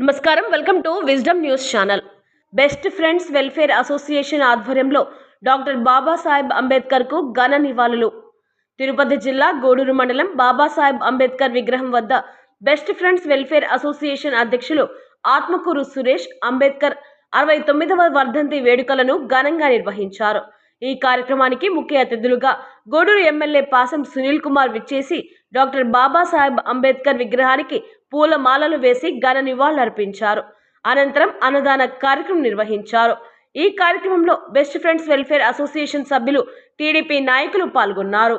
నమస్కారం. Welcome to Wisdom News channel. Best friends welfare association ఆధ్వర్యంలో doctor Babasaheb అంబేద్కర్కు ఘన నివాళులు. తిరుపతి జిల్లా గూడూరు మండలం బాబాసాహెబ్ అంబేద్కర్ విగ్రహం వద్ద బెస్ట్ ఫ్రెండ్స్ వెల్ఫేర్ అసోసియేషన్ అధ్యక్షులు ఆత్మకూరు సురేష్ అంబేద్కర్ అరవై తొమ్మిదవ వర్ధంతి వేడుకలను ఘనంగా నిర్వహించారు. ఈ కార్యక్రమానికి ముఖ్య అతిథులుగా గూడూరు ఎమ్మెల్యే పాసం సునీల్ కుమార్ విచ్చేసి డాక్టర్ బాబాసాహెబ్ అంబేద్కర్ విగ్రహానికి పూల మాలలు వేసి ఘన నివాళులర్పించారు అనంతరం అన్నదాన కార్యక్రమం నిర్వహించారు. ఈ కార్యక్రమంలో బెస్ట్ ఫ్రెండ్స్ వెల్ఫేర్ అసోసియేషన్ సభ్యులు టీడీపీ నాయకులు పాల్గొన్నారు.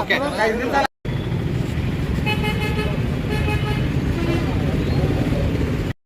ಓಕೆ.